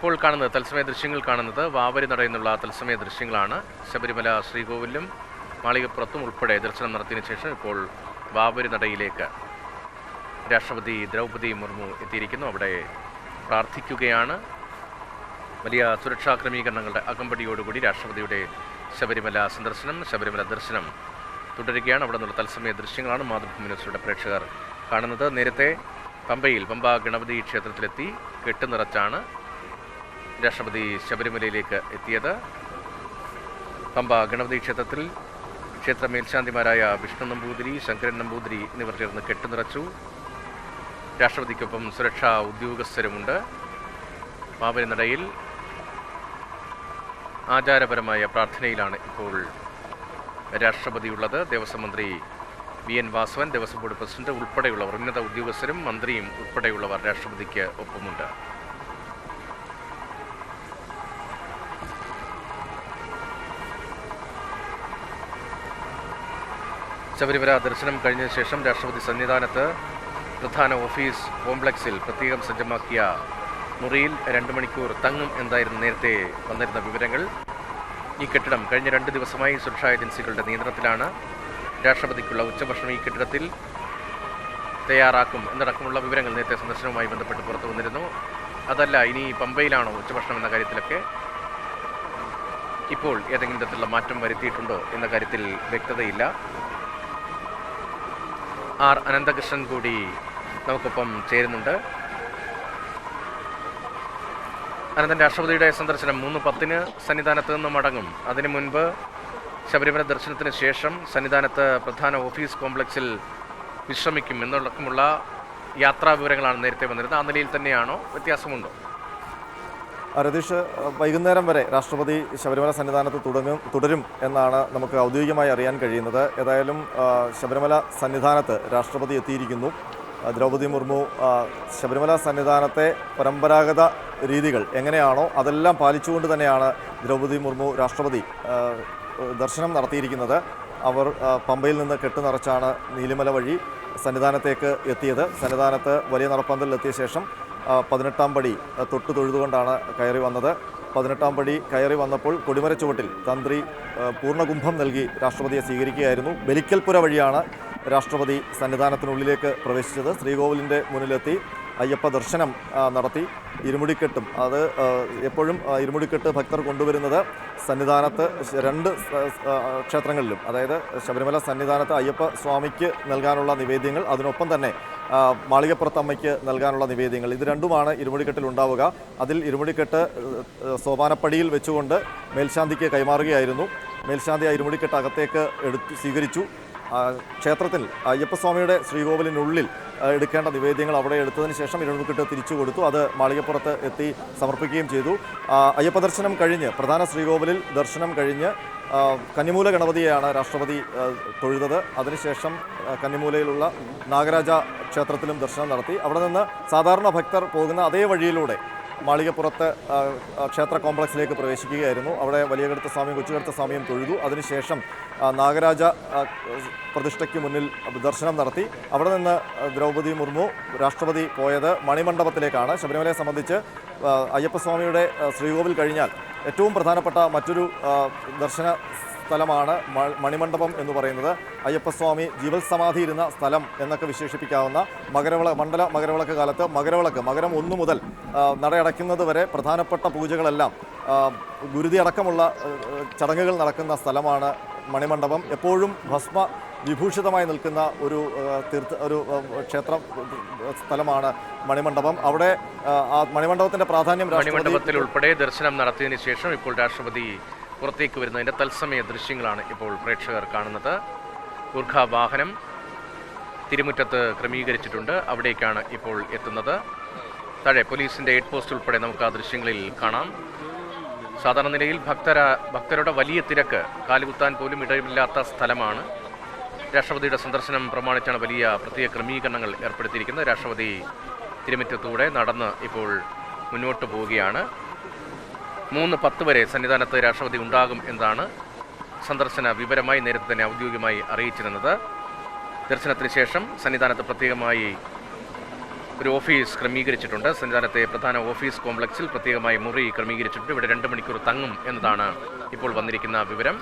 ഇപ്പോൾ കാണുന്നത് തത്സമയ ദൃശ്യങ്ങൾ കാണുന്നത് വാവരി നടയുന്നുള്ള തത്സമയ ദൃശ്യങ്ങളാണ്. ശബരിമല ശ്രീകോവിലും മാളികപ്പുറത്തും ഉൾപ്പെടെ ദർശനം നടത്തിയതിനു ശേഷം ഇപ്പോൾ വാവരി നടയിലേക്ക് രാഷ്ട്രപതി ദ്രൗപദി മുർമു എത്തിയിരിക്കുന്നു. അവിടെ പ്രാർത്ഥിക്കുകയാണ്. വലിയ സുരക്ഷാ ക്രമീകരണങ്ങളുടെ അകമ്പടിയോടുകൂടി രാഷ്ട്രപതിയുടെ ശബരിമല സന്ദർശനം ശബരിമല ദർശനം തുടരുകയാണ്. അവിടെ നിന്നുള്ള തത്സമയ ദൃശ്യങ്ങളാണ് മാതൃഭൂമി ന്യൂസിലൂടെ പ്രേക്ഷകർ കാണുന്നത്. നേരത്തെ പമ്പയിൽ പമ്പ ഗണപതി ക്ഷേത്രത്തിലെത്തി കെട്ടുനിറച്ചാണ് രാഷ്ട്രപതി ശബരിമലയിലേക്ക് എത്തിയത്. പമ്പ ഗണപതി ക്ഷേത്രത്തിൽ ക്ഷേത്ര മേൽശാന്തിമാരായ വിഷ്ണു നമ്പൂതിരി ശങ്കരൻ നമ്പൂതിരി എന്നിവർ ചേർന്ന് കെട്ടുനിറച്ചു രാഷ്ട്രപതിക്കൊപ്പം സുരക്ഷാ ഉദ്യോഗസ്ഥരുമുണ്ട്. മാവരി നടയിൽ ആചാരപരമായ പ്രാർത്ഥനയിലാണ് ഇപ്പോൾ രാഷ്ട്രപതിയുള്ളത്. ദേവസ്വം മന്ത്രി V N Vasavan Devaswom board president ഉൾപ്പെടെയുള്ളവർ ഉന്നത ഉദ്യോഗസ്ഥരും മന്ത്രിയും ഉൾപ്പെടെയുള്ളവർ രാഷ്ട്രപതിക്ക് ഒപ്പമുണ്ട്. ശബരിമല ദർശനം കഴിഞ്ഞ ശേഷം രാഷ്ട്രപതി സന്നിധാനത്ത് പ്രധാന ഓഫീസ് കോംപ്ലക്സിൽ പ്രത്യേകം സജ്ജമാക്കിയ മുറിയിൽ രണ്ട് മണിക്കൂർ തങ്ങും എന്തായിരുന്നു നേരത്തെ വന്നിരുന്ന വിവരങ്ങൾ. ഈ കെട്ടിടം കഴിഞ്ഞ രണ്ട് ദിവസമായി സുരക്ഷാ ഏജൻസികളുടെ നിയന്ത്രണത്തിലാണ്. രാഷ്ട്രപതിക്കുള്ള ഉച്ചഭക്ഷണം ഈ കെട്ടിടത്തിൽ തയ്യാറാക്കും എന്നടക്കമുള്ള വിവരങ്ങൾ നേരത്തെ സന്ദർശനവുമായി ബന്ധപ്പെട്ട് പുറത്തു വന്നിരുന്നു. അതല്ല ഇനി പമ്പയിലാണോ ഉച്ചഭക്ഷണം എന്ന കാര്യത്തിലൊക്കെ? ഇപ്പോൾ ഏതെങ്കിലും തരത്തിലുള്ള മാറ്റം വരുത്തിയിട്ടുണ്ടോ എന്ന കാര്യത്തിൽ വ്യക്തതയില്ല. ആർ അനന്തകൃഷ്ണൻ കൂടി നമുക്കൊപ്പം ചേരുന്നുണ്ട്. അനന്തൻ രാഷ്ട്രപതിയുടെ സന്ദർശനം മൂന്ന് പത്തിന് സന്നിധാനത്ത് നിന്ന് മടങ്ങും. അതിനു മുൻപ് ശബരിമല ദർശനത്തിന് ശേഷം സന്നിധാനത്ത് പ്രധാന ഓഫീസ് കോംപ്ലക്സിൽ വിശ്രമിക്കും എന്നടക്കമുള്ള യാത്രാ വിവരങ്ങളാണ് നേരത്തെ വന്നിരുന്നത്. ആ നിലയിൽ തന്നെയാണോ വ്യത്യാസമുണ്ടോ? രതീഷ് വൈകുന്നേരം വരെ രാഷ്ട്രപതി ശബരിമല സന്നിധാനത്ത് തുടങ്ങും തുടരും എന്നാണ് നമുക്ക് ഔദ്യോഗികമായി അറിയാൻ കഴിയുന്നത്. ഏതായാലും ശബരിമല സന്നിധാനത്ത് രാഷ്ട്രപതി എത്തിയിരിക്കുന്നു. ദ്രൗപദി മുർമു ശബരിമല സന്നിധാനത്തെ പരമ്പരാഗത രീതികൾ എങ്ങനെയാണോ അതെല്ലാം പാലിച്ചുകൊണ്ട് തന്നെയാണ് ദ്രൗപദി മുർമു രാഷ്ട്രപതി ദർശനം നടത്തിയിരിക്കുന്നത്. അവർ പമ്പയിൽ നിന്ന് കെട്ട് നിറച്ചാണ് നീലിമല വഴി സന്നിധാനത്തേക്ക് എത്തിയത്. സന്നിധാനത്ത് വലിയ നടപ്പന്തലിലെത്തിയ ശേഷം പതിനെട്ടാം പടി തൊട്ട് തൊഴുതുകൊണ്ടാണ് കയറി വന്നത്. പതിനെട്ടാം പടി കയറി വന്നപ്പോൾ കൊടിമര ചുവട്ടിൽ തന്ത്രി പൂർണകുംഭം നൽകി രാഷ്ട്രപതിയെ സ്വീകരിക്കുകയായിരുന്നു. ബലിക്കൽപുര വഴിയാണ് രാഷ്ട്രപതി സന്നിധാനത്തിനുള്ളിലേക്ക് പ്രവേശിച്ചത്. ശ്രീകോവിലിന്റെ മുന്നിലെത്തി അയ്യപ്പ ദർശനം നടത്തി. ഇരുമുടിക്കെട്ടും അത് എപ്പോഴും ഇരുമുടിക്കെട്ട് ഭക്തർ കൊണ്ടുവരുന്നത് സന്നിധാനത്ത് രണ്ട് ക്ഷേത്രങ്ങളിലും. അതായത് ശബരിമല സന്നിധാനത്ത് അയ്യപ്പ സ്വാമിക്ക് നൽകാനുള്ള നിവേദ്യങ്ങൾ അതിനൊപ്പം തന്നെ മാളികപ്പുറത്തമ്മയ്ക്ക് നൽകാനുള്ള നിവേദ്യങ്ങൾ. ഇത് രണ്ടുമാണ് ഇരുമുടിക്കെട്ടിൽ ഉണ്ടാവുക. അതിൽ ഇരുമുടിക്കെട്ട് സോപാനപ്പടിയിൽ വെച്ചുകൊണ്ട് മേൽശാന്തിക്ക് കൈമാറുകയായിരുന്നു. മേൽശാന്തി ആ ഇരുമുടിക്കെട്ട് അകത്തേക്ക് എടുത്ത് സ്വീകരിച്ചു. ക്ഷേത്രത്തിൽ അയ്യപ്പസ്വാമിയുടെ ശ്രീകോവിലിനുള്ളിൽ എടുക്കേണ്ട നിവേദ്യങ്ങൾ അവിടെ എടുത്തതിന് ശേഷം ഇരുമുക്കിട്ട് തിരിച്ചു കൊടുത്തു. അത് മാളികപ്പുറത്ത് എത്തി സമർപ്പിക്കുകയും ചെയ്തു. അയ്യപ്പ ദർശനം കഴിഞ്ഞ് പ്രധാന ശ്രീകോവിലിൽ ദർശനം കഴിഞ്ഞ് കന്നിമൂല ഗണപതിയെയാണ് രാഷ്ട്രപതി തൊഴുതത്. അതിനുശേഷം കന്നിമൂലയിലുള്ള നാഗരാജ ക്ഷേത്രത്തിലും ദർശനം നടത്തി. അവിടെ നിന്ന് സാധാരണ ഭക്തർ പോകുന്ന അതേ വഴിയിലൂടെ മാളികപ്പുറത്ത് ക്ഷേത്ര കോംപ്ലക്സിലേക്ക് പ്രവേശിക്കുകയായിരുന്നു. അവിടെ വലിയ കടുത്ത സ്വാമിയും കൊച്ചുകടുത്ത സ്വാമിയും തൊഴുതു. അതിനുശേഷം നാഗരാജ പ്രതിഷ്ഠയ്ക്ക് മുന്നിൽ ദർശനം നടത്തി. അവിടെ നിന്ന് ദ്രൗപദി മുർമു രാഷ്ട്രപതി പോയത് മണിമണ്ഡപത്തിലേക്കാണ്. ശബരിമലയെ സംബന്ധിച്ച് അയ്യപ്പസ്വാമിയുടെ ശ്രീകോവിൽ കഴിഞ്ഞാൽ ഏറ്റവും പ്രധാനപ്പെട്ട മറ്റൊരു ദർശന സ്ഥലമാണ് മണിമണ്ഡപം എന്ന് പറയുന്നത്. അയ്യപ്പസ്വാമി ജീവൽ സമാധി ഇരുന്ന സ്ഥലം എന്നൊക്കെ വിശേഷിപ്പിക്കാവുന്ന മകരവിള മണ്ഡല മകരവിളക്ക് കാലത്ത് മകരവിളക്ക് മകരം ഒന്നു മുതൽ നടയടയ്ക്കുന്നത് വരെ പ്രധാനപ്പെട്ട പൂജകളെല്ലാം ഗുരുതി അടക്കമുള്ള ചടങ്ങുകൾ നടക്കുന്ന സ്ഥലമാണ് മണിമണ്ഡപം. എപ്പോഴും ഭസ്മ വിഭൂഷിതമായി നിൽക്കുന്ന ഒരു തീർത്ഥ ഒരു ക്ഷേത്രം സ്ഥലമാണ് മണിമണ്ഡപം. അവിടെ ആ, മണിമണ്ഡപത്തിന്റെ പ്രാധാന്യം മണിമണ്ഡപത്തിൽ ഉൾപ്പെടെ ദർശനം നടത്തിയതിനു ശേഷം ഇപ്പോൾ രാഷ്ട്രപതി പുറത്തേക്ക് വരുന്നതിന്റെ തത്സമയ ദൃശ്യങ്ങളാണ് ഇപ്പോൾ പ്രേക്ഷകർ കാണുന്നത്. ഗുർഖ വാഹനം തിരുമുറ്റത്ത് ക്രമീകരിച്ചിട്ടുണ്ട്. അവിടേക്കാണ് ഇപ്പോൾ എത്തുന്നത്. താഴെ പോലീസിന്റെ എയ്ഡ് പോസ്റ്റ് ഉൾപ്പെടെ നമുക്ക് ആ ദൃശ്യങ്ങളിൽ കാണാം. സാധാരണ നിലയിൽ ഭക്തര ഭക്തരുടെ വലിയ തിരക്ക് കാലുകുത്താൻ പോലും ഇടമില്ലാത്ത സ്ഥലമാണ്. രാഷ്ട്രപതിയുടെ സന്ദർശനം പ്രമാണിച്ചാണ് വലിയ പ്രത്യേക ക്രമീകരണങ്ങൾ ഏർപ്പെടുത്തിയിരിക്കുന്നത്. രാഷ്ട്രപതി തിരുമുറ്റത്തൂടെ നടന്ന് ഇപ്പോൾ മുന്നോട്ട് പോവുകയാണ്. മൂന്ന് പത്ത് വരെ സന്നിധാനത്ത് രാഷ്ട്രപതി ഉണ്ടാകും എന്നാണ് സന്ദർശന വിവരമായി നേരത്തെ തന്നെ ഔദ്യോഗികമായി അറിയിച്ചിരുന്നത്. ദർശനത്തിന് ശേഷം സന്നിധാനത്ത് പ്രത്യേകമായി ഒരു ഓഫീസ് ക്രമീകരിച്ചിട്ടുണ്ട്. സന്നിധാനത്തെ പ്രധാന ഓഫീസ് കോംപ്ലക്സിൽ പ്രത്യേകമായി മുറി ക്രമീകരിച്ചിട്ടുണ്ട്. ഇവിടെ രണ്ട് മണിക്കൂർ തങ്ങും എന്നതാണ് ഇപ്പോൾ വന്നിരിക്കുന്ന വിവരം.